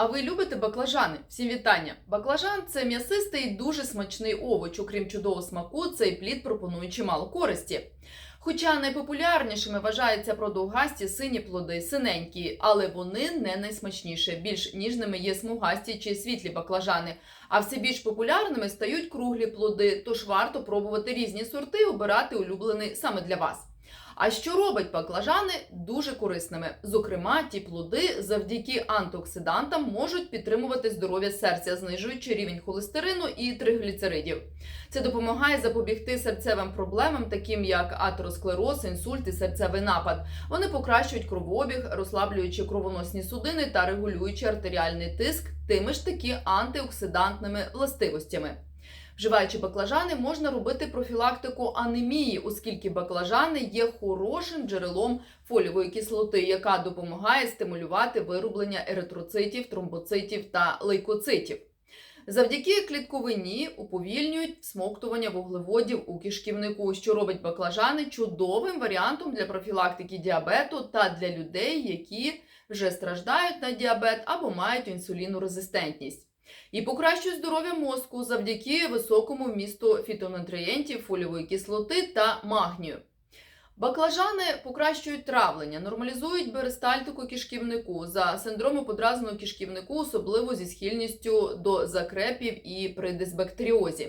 А ви любите баклажани? Всім вітання! Баклажан це м'ясистий дуже смачний овоч. Окрім чудового смаку, цей плід пропонує чимало користі. Хоча найпопулярнішими вважаються продовгасті сині плоди, синенькі, але вони не найсмачніші. Більш ніжними є смугасті чи світлі баклажани. А все більш популярними стають круглі плоди, тож варто пробувати різні сорти обирати улюблений саме для вас. А що робить баклажани дуже корисними? Зокрема, ті плоди завдяки антиоксидантам можуть підтримувати здоров'я серця, знижуючи рівень холестерину і тригліцеридів. Це допомагає запобігти серцевим проблемам, таким як атеросклероз, інсульт і серцевий напад. Вони покращують кровообіг, розслаблюючи кровоносні судини та регулюючи артеріальний тиск тими ж таки антиоксидантними властивостями. Вживаючи баклажани, можна робити профілактику анемії, оскільки баклажани є хорошим джерелом фолієвої кислоти, яка допомагає стимулювати вироблення еритроцитів, тромбоцитів та лейкоцитів. Завдяки клітковині уповільнюють всмоктування вуглеводів у кишківнику, що робить баклажани чудовим варіантом для профілактики діабету та для людей, які вже страждають на діабет або мають інсулінорезистентність. І покращує здоров'я мозку завдяки високому вмісту фітонутрієнтів, фолієвої кислоти та магнію. Баклажани покращують травлення, нормалізують перистальтику кишківнику за синдромом подразненого кишківнику, особливо зі схильністю до закрепів і при дисбактеріозі.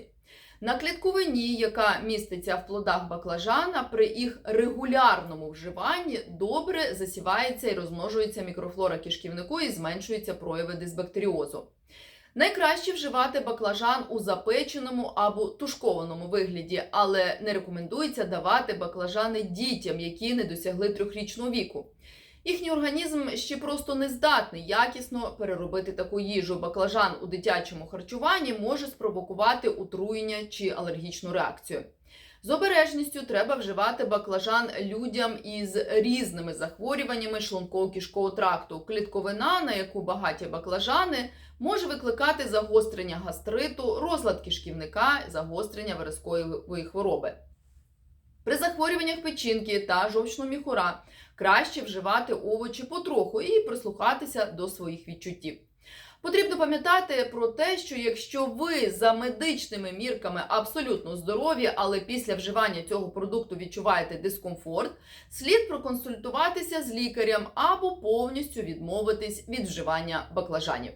На клітковині, яка міститься в плодах баклажана, при їх регулярному вживанні добре засівається і розмножується мікрофлора кишківнику і зменшуються прояви дисбактеріозу. Найкраще вживати баклажан у запеченому або тушкованому вигляді, але не рекомендується давати баклажани дітям, які не досягли трьохрічного віку. Їхній організм ще просто не здатний якісно переробити таку їжу. Баклажан у дитячому харчуванні може спровокувати отруєння чи алергічну реакцію. З обережністю треба вживати баклажан людям із різними захворюваннями шлунково-кишкового тракту. Клітковина, на яку багаті баклажани, може викликати загострення гастриту, розлад кишківника, загострення виразкової хвороби. При захворюваннях печінки та жовчного міхура краще вживати овочі потроху і прислухатися до своїх відчуттів. Потрібно пам'ятати про те, що якщо ви за медичними мірками абсолютно здорові, але після вживання цього продукту відчуваєте дискомфорт, слід проконсультуватися з лікарем або повністю відмовитись від вживання баклажанів.